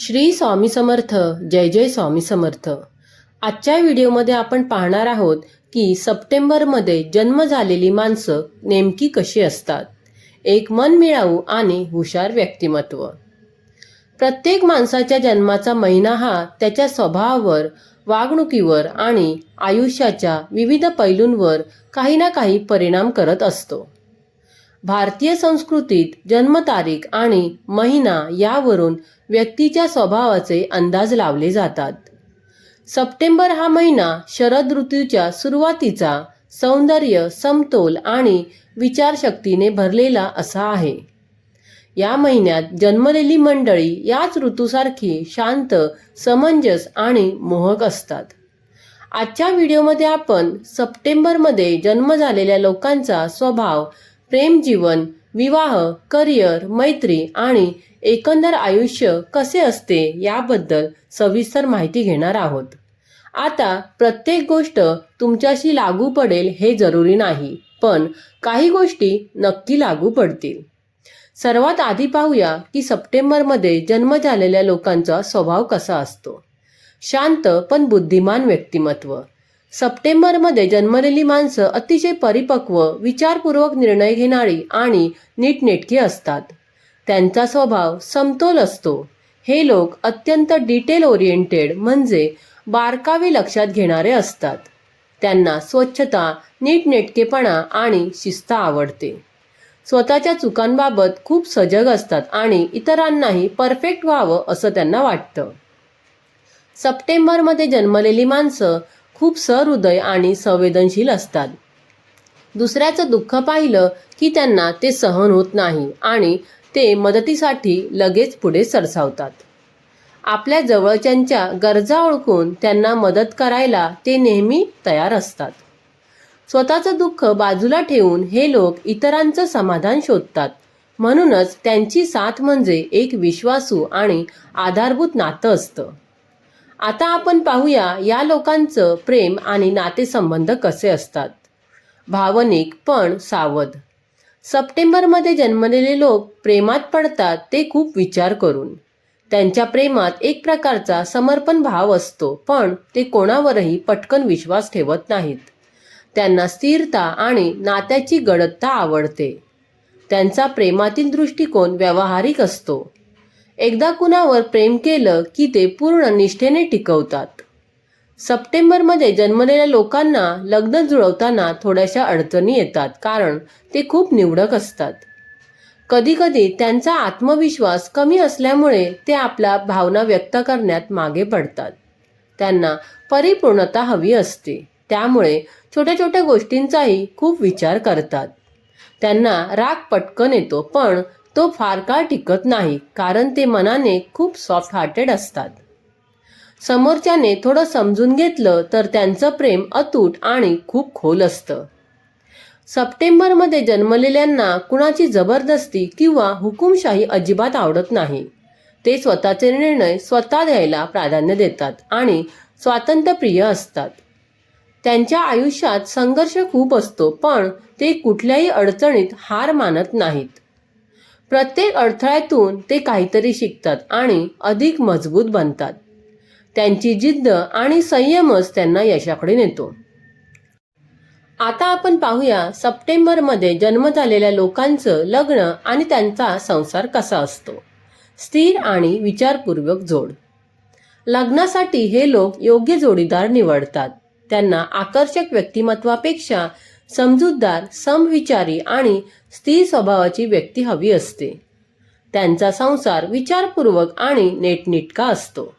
श्री स्वामी समर्थ जय जय स्वामी समर्थ. आजच्या व्हिडिओमध्ये आपण पाहणार आहोत की सप्टेंबरमध्ये जन्म झालेली माणसं नेमकी कशी असतात. एक मन मिळावू आणि हुशार व्यक्तिमत्व. प्रत्येक माणसाच्या जन्माचा महिना हा त्याच्या स्वभावावर वागणुकीवर आणि आयुष्याच्या विविध पैलूंवर काही ना काही परिणाम करत असतो. भारतीय संस्कृतीत जन्मतारीख आणि महिना यावरून व्यक्तीच्या स्वभावाचे अंदाज लावले जातात. सप्टेंबर हा महिना शरद ऋतूच्या सुरुवातीचा सौंदर्य समतोल आणि विचारशक्तीने भरलेला असा आहे. या महिन्यात जन्मलेली मंडळी याच ऋतूसारखी शांत समंजस आणि मोहक असतात. आजच्या व्हिडिओमध्ये आपण सप्टेंबरमध्ये जन्म झालेल्या लोकांचा स्वभाव प्रेमजीवन विवाह करिअर मैत्री आणि एकंदर आयुष्य कसे असते याबद्दल सविस्तर माहिती घेणार आहोत. आता प्रत्येक गोष्ट तुमच्याशी लागू पडेल हे जरुरी नाही पण काही गोष्टी नक्की लागू पडतील. सर्वात आधी पाहूया की सप्टेंबरमध्ये जन्म झालेल्या लोकांचा स्वभाव कसा असतो. शांत पण बुद्धिमान व्यक्तिमत्व. सप्टेंबरमध्ये जन्मलेली माणसं अतिशय परिपक्व विचारपूर्वक निर्णय घेणारी आणि नीटनेटकी असतात. त्यांचा स्वभाव समतोल असतो. हे लोक अत्यंत डिटेल ओरिएंटेड म्हणजे बारकावे लक्षात घेणारे असतात. त्यांना स्वच्छता नीटनेटकेपणा आणि शिस्त आवडते. स्वतःच्या चुकांबाबत खूप सजग असतात आणि इतरांनाही परफेक्ट व्हावं असं त्यांना वाटतं. सप्टेंबरमध्ये जन्मलेली माणसं खूप सहृदय आणि संवेदनशील असतात. दुसऱ्याचं दुःख पाहिलं की त्यांना ते सहन होत नाही आणि ते मदतीसाठी लगेच पुढे सरसावतात. आपल्या जवळच्यांच्या गरजा ओळखून त्यांना मदत करायला ते नेहमी तयार असतात. स्वतःचं दुःख बाजूला ठेवून हे लोक इतरांचं समाधान शोधतात. म्हणूनच त्यांची साथ म्हणजे एक विश्वासू आणि आधारभूत नातं असतं. आता आपण पाहूया या लोकांचं प्रेम आणि नातेसंबंध कसे असतात. भावनिक पण सावध. सप्टेंबरमध्ये जन्मलेले लोक प्रेमात पडतात ते खूप विचार करून. त्यांच्या प्रेमात एक प्रकारचा समर्पण भाव असतो पण ते कोणावरही पटकन विश्वास ठेवत नाहीत. त्यांना स्थिरता आणि नात्याची गडदता आवडते. त्यांचा प्रेमातील दृष्टिकोन व्यावहारिक असतो. एकदा कुणावर प्रेम केलं की ते पूर्ण निष्ठेने टिकवतात. सप्टेंबरमध्ये जन्मलेल्या लोकांना लग्न जुळवताना थोड्याशा अडचणी येतात कारण ते खूप निवडक असतात. कधीकधी त्यांचा आत्मविश्वास कमी असल्यामुळे ते आपल्या भावना व्यक्त करण्यात मागे पडतात. त्यांना परिपूर्णता हवी असते. त्यामुळे छोट्या छोट्या गोष्टींचाही खूप विचार करतात. त्यांना राग पटकन येतो पण तो फार काळ टिकत नाही कारण ते मनाने खूप सॉफ्ट हार्टेड असतात. समोरच्याने थोडं समजून घेतलं तर त्यांचं प्रेम अतूट आणि खूप खोल असतं. सप्टेंबरमध्ये जन्मलेल्यांना कुणाची जबरदस्ती किंवा हुकुमशाही अजिबात आवडत नाही. ते स्वतःचे निर्णय स्वतः द्यायला प्राधान्य देतात आणि स्वातंत्र्यप्रिय असतात. त्यांच्या आयुष्यात संघर्ष खूप असतो पण ते कुठल्याही अडचणीत हार मानत नाहीत. प्रत्येक अडथळ्यातून ते काहीतरी शिकतात आणि अधिक मजबूत बनतात. त्यांची जिद्द आणि संयमच त्यांना यशाकडे नेतो. आता आपण पाहूया सप्टेंबरमध्ये जन्म झालेल्या लोकांचं लग्न आणि त्यांचा संसार कसा असतो. स्थिर आणि विचारपूर्वक जोड. लग्नासाठी हे लोक योग्य जोडीदार निवडतात. त्यांना आकर्षक व्यक्तिमत्वापेक्षा समजूतदार समविचारी आणि स्थिर स्वभावाची व्यक्ती हवी असते. त्यांचा संसार विचारपूर्वक आणि नेटनिटका असतो.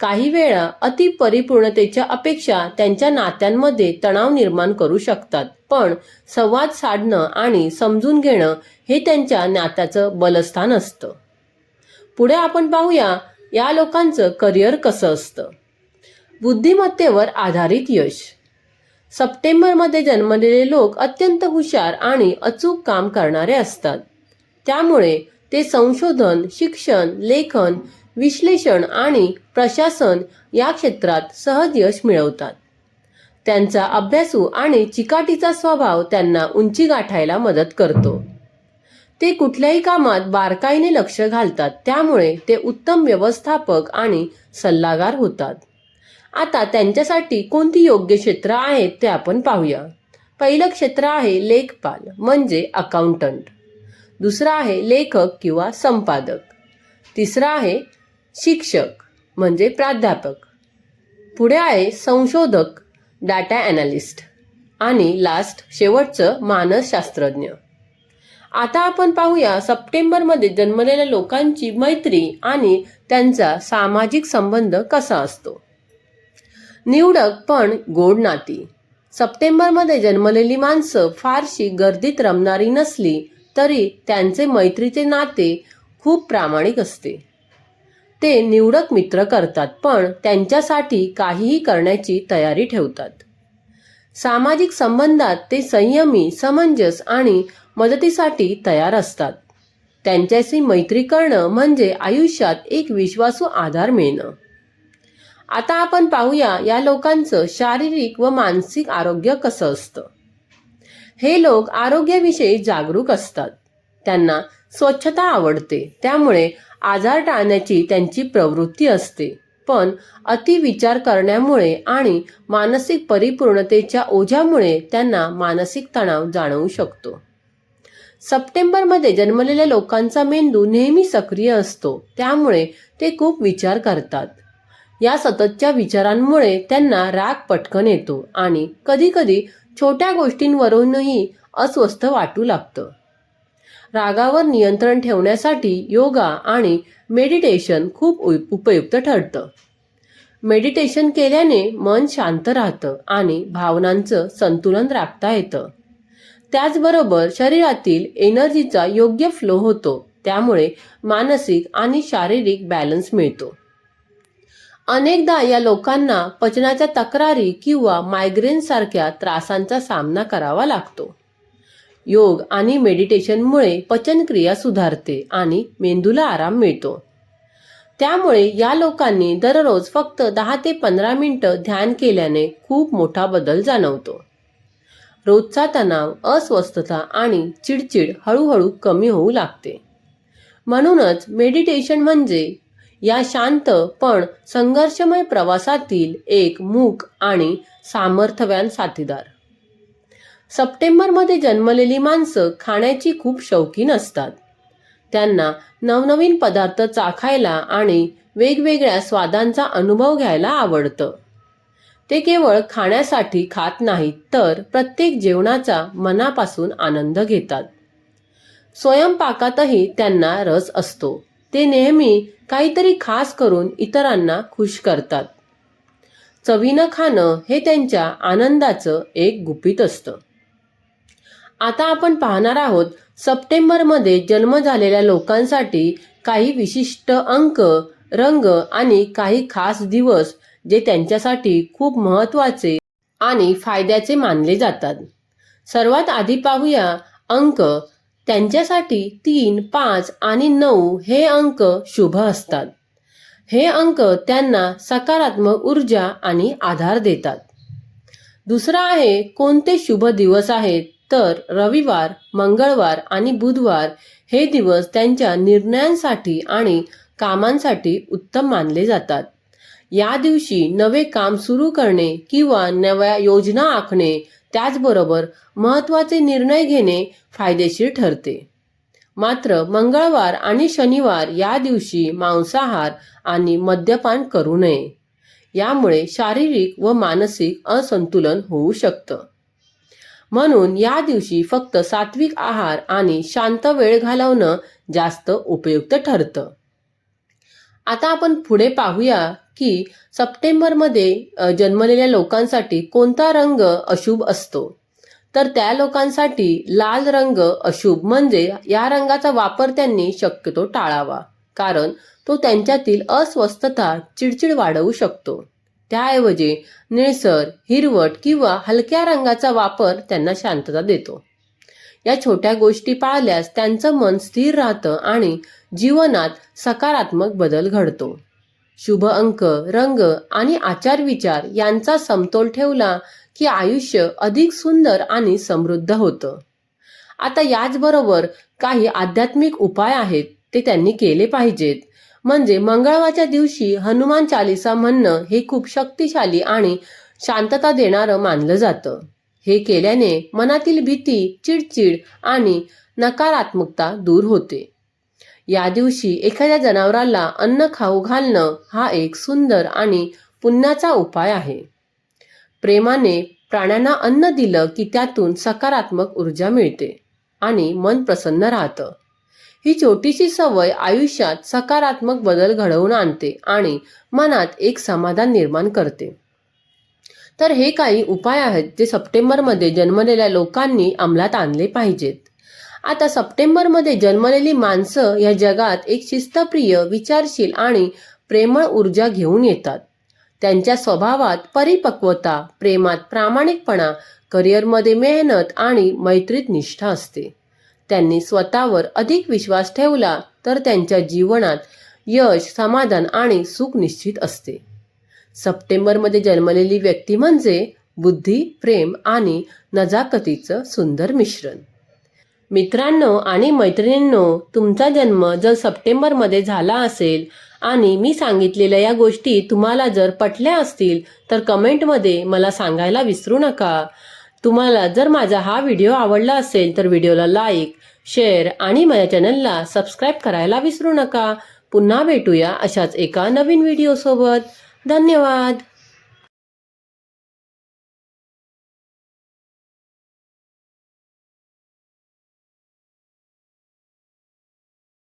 काही वेळा अतिपरिपूर्णतेच्या अपेक्षा त्यांच्या नात्यांमध्ये तणाव निर्माण करू शकतात पण संवाद साधणं आणि समजून घेणं हे त्यांच्या नात्याचं बलस्थान असतं. पुढे आपण पाहूया या लोकांचं करिअर कसं असतं. बुद्धिमत्तेवर आधारित यश. सप्टेंबरमध्ये जन्मलेले लोक अत्यंत हुशार आणि अचूक काम करणारे असतात. त्यामुळे ते संशोधन शिक्षण लेखन विश्लेषण आणि प्रशासन या क्षेत्रात सहज यश मिळवतात. त्यांचा अभ्यासू आणि चिकाटीचा स्वभाव त्यांना उंची गाठायला मदत करतो. ते कुठल्याही कामात बारकाईने लक्ष घालतात त्यामुळे ते उत्तम व्यवस्थापक आणि सल्लागार होतात. आता त्यांच्यासाठी कोणती योग्य क्षेत्र आहेत ते आपण पाहूया. पहिलं क्षेत्र आहे लेखपाल म्हणजे अकाउंटंट दुसरं आहे लेखक किंवा संपादक. तिसरं आहे शिक्षक म्हणजे प्राध्यापक. पुढे आहे संशोधक डाटा ॲनालिस्ट आणि लास्ट शेवटचं मानसशास्त्रज्ञ. आता आपण पाहूया सप्टेंबरमध्ये जन्मलेल्या लोकांची मैत्री आणि त्यांचा सामाजिक संबंध कसा असतो. निवडक पण गोड नाती. सप्टेंबरमध्ये जन्मलेली माणसं फारशी गर्दीत रमणारी नसली तरी त्यांचे मैत्रीचे नाते खूप प्रामाणिक असते. ते निवडक मित्र करतात पण त्यांच्यासाठी काहीही करण्याची तयारी ठेवतात. सामाजिक संबंधात ते संयमी समंजस आणि मदतीसाठी तयार असतात. त्यांच्याशी मैत्री करणं म्हणजे आयुष्यात एक विश्वासू आधार मिळणं. आता आपण पाहूया या लोकांचं शारीरिक व मानसिक आरोग्य कसं असतं. हे लोक आरोग्याविषयी जागरूक असतात. त्यांना स्वच्छता आवडते. त्यामुळे आजार टाळण्याची त्यांची प्रवृत्ती असते. पण अतिविचार करण्यामुळे आणि मानसिक परिपूर्णतेच्या ओझ्यामुळे त्यांना मानसिक तणाव जाणवू शकतो. सप्टेंबरमध्ये जन्मलेल्या लोकांचा मेंदू नेहमी सक्रिय असतो. त्यामुळे ते खूप विचार करतात. या सततच्या विचारांमुळे त्यांना राग पटकन येतो आणि कधीकधी छोट्या गोष्टींवरूनही अस्वस्थ वाटू लागतं. रागावर नियंत्रण ठेवण्यासाठी योगा आणि मेडिटेशन खूप उप- उपयुक्त ठरतं. मेडिटेशन केल्याने मन शांत राहतं आणि भावनांचं संतुलन राखता येतं. त्याचबरोबर शरीरातील एनर्जीचा योग्य फ्लो होतो त्यामुळे मानसिक आणि शारीरिक बॅलन्स मिळतो. अनेकदा या लोकांना पचनाच्या तक्रारी किंवा मायग्रेन सारख्या त्रासांचा सामना करावा लागतो. योग आणि मेडिटेशनमुळे पचनक्रिया सुधारते आणि मेंदूला आराम मिळतो. त्यामुळे या लोकांनी दररोज फक्त दहा ते पंधरा मिनटं ध्यान केल्याने खूप मोठा बदल जाणवतो. रोजचा तणाव अस्वस्थता आणि चिडचिड हळूहळू कमी होऊ लागते. म्हणूनच मेडिटेशन म्हणजे या शांत पण संघर्षमय प्रवासातील एक मूक आणि सामर्थ्यवान साथीदार. सप्टेंबरमध्ये जन्मलेली माणसं खाण्याची खूप शौकीन असतात. त्यांना नवनवीन पदार्थ चाखायला आणि वेगवेगळ्या स्वादांचा अनुभव घ्यायला आवडतं. ते केवळ खाण्यासाठी खात नाहीत तर प्रत्येक जेवणाचा मनापासून आनंद घेतात. स्वयंपाकातही त्यांना रस असतो. ते नेहमी काहीतरी खास करून इतरांना खुश करतात. चवीनं खाणं हे त्यांच्या आनंदाचं एक गुपित असतं. आता आपण पाहणार आहोत सप्टेंबरमध्ये जन्म झालेल्या लोकांसाठी काही विशिष्ट अंक रंग आणि काही खास दिवस जे त्यांच्यासाठी खूप महत्त्वाचे आणि फायद्याचे मानले जातात. सर्वात आधी पाहूया अंक त्यांच्यासाठी तीन पाच आणि नऊ हे अंक शुभ असतात. हे अंक त्यांना सकारात्मक ऊर्जा आणि आधार देतात. दुसरा आहे कोणते शुभ दिवस आहेत? तर रविवार मंगळवार आणि बुधवार हे दिवस त्यांच्या निर्णयांसाठी आणि कामांसाठी उत्तम मानले जातात. या दिवशी नवे काम सुरू करणे किंवा नव्या योजना आखणे त्याचबरोबर महत्त्वाचे निर्णय घेणे फायदेशीर ठरते. मात्र मंगळवार आणि शनिवार या दिवशी मांसाहार आणि मद्यपान करू नये. यामुळे शारीरिक व मानसिक असंतुलन होऊ शकतं. म्हणून या दिवशी फक्त सात्विक आहार आणि शांत वेळ घालवणं जास्त उपयुक्त ठरतं. आता आपण पुढे पाहूया की सप्टेंबरमध्ये जन्मलेल्या लोकांसाठी कोणता रंग अशुभ असतो? तर त्या लोकांसाठी लाल रंग अशुभ म्हणजे या रंगाचा वापर त्यांनी शक्यतो टाळावा कारण तो त्यांच्यातील अस्वस्थता चिडचिड वाढवू शकतो. त्याऐवजी निळसर हिरवट किंवा हलक्या रंगाचा वापर त्यांना शांतता देतो. या छोट्या गोष्टी पाळल्यास त्यांचं मन स्थिर राहतं आणि जीवनात सकारात्मक बदल घडतो. शुभ अंक रंग आणि आचार विचार यांचा समतोल ठेवला की आयुष्य अधिक सुंदर आणि समृद्ध होतं. आता याचबरोबर काही आध्यात्मिक उपाय आहेत ते त्यांनी केले पाहिजेत. म्हणजे मंगळवारच्या दिवशी हनुमान चालिसा म्हणणं हे खूप शक्तिशाली आणि शांतता देणारं मानलं जातं. हे केल्याने मनातील भीती चिडचिड आणि नकारात्मकता दूर होते. या दिवशी एखाद्या जनावराला अन्न खाऊ घालणं हा एक सुंदर आणि पुण्याचा उपाय आहे. प्रेमाने प्राण्यांना अन्न दिलं की त्यातून सकारात्मक ऊर्जा मिळते आणि मन प्रसन्न राहतं. ही छोटीशी सवय आयुष्यात सकारात्मक बदल घडवून आणते आणि मनात एक समाधान निर्माण करते. तर हे काही उपाय आहेत जे सप्टेंबरमध्ये जन्मलेल्या लोकांनी अंमलात आणले पाहिजेत. आता सप्टेंबरमध्ये जन्मलेली माणसं या जगात एक शिस्तप्रिय विचारशील आणि प्रेमळ ऊर्जा घेऊन येतात. त्यांच्या स्वभावात परिपक्वता प्रेमात प्रामाणिकपणा करिअरमध्ये मेहनत आणि मैत्रीत निष्ठा असते. त्यांनी स्वतःवर अधिक विश्वास ठेवला तर त्यांच्या जीवनात यश समाधान आणि सुख निश्चित असते. सप्टेंबरमध्ये जन्मलेली व्यक्ती म्हणजे बुद्धी प्रेम आणि नजाकतीचं सुंदर मिश्रण. मित्रांनो आणि मैत्रिणींनो तुमचा जन्म जर सप्टेंबरमध्ये झाला असेल आणि मी सांगितलेल्या या गोष्टी तुम्हाला जर पटल्या असतील तर कमेंटमध्ये मला सांगायला विसरू नका. तुम्हाला जर माझा हा व्हिडिओ आवडला असेल तर व्हिडिओला लाईक शेअर आणि माझ्या चॅनलला सबस्क्राईब करायला विसरू नका. पुन्हा भेटूया अशाच एका नवीन व्हिडिओसोबत. धन्यवाद!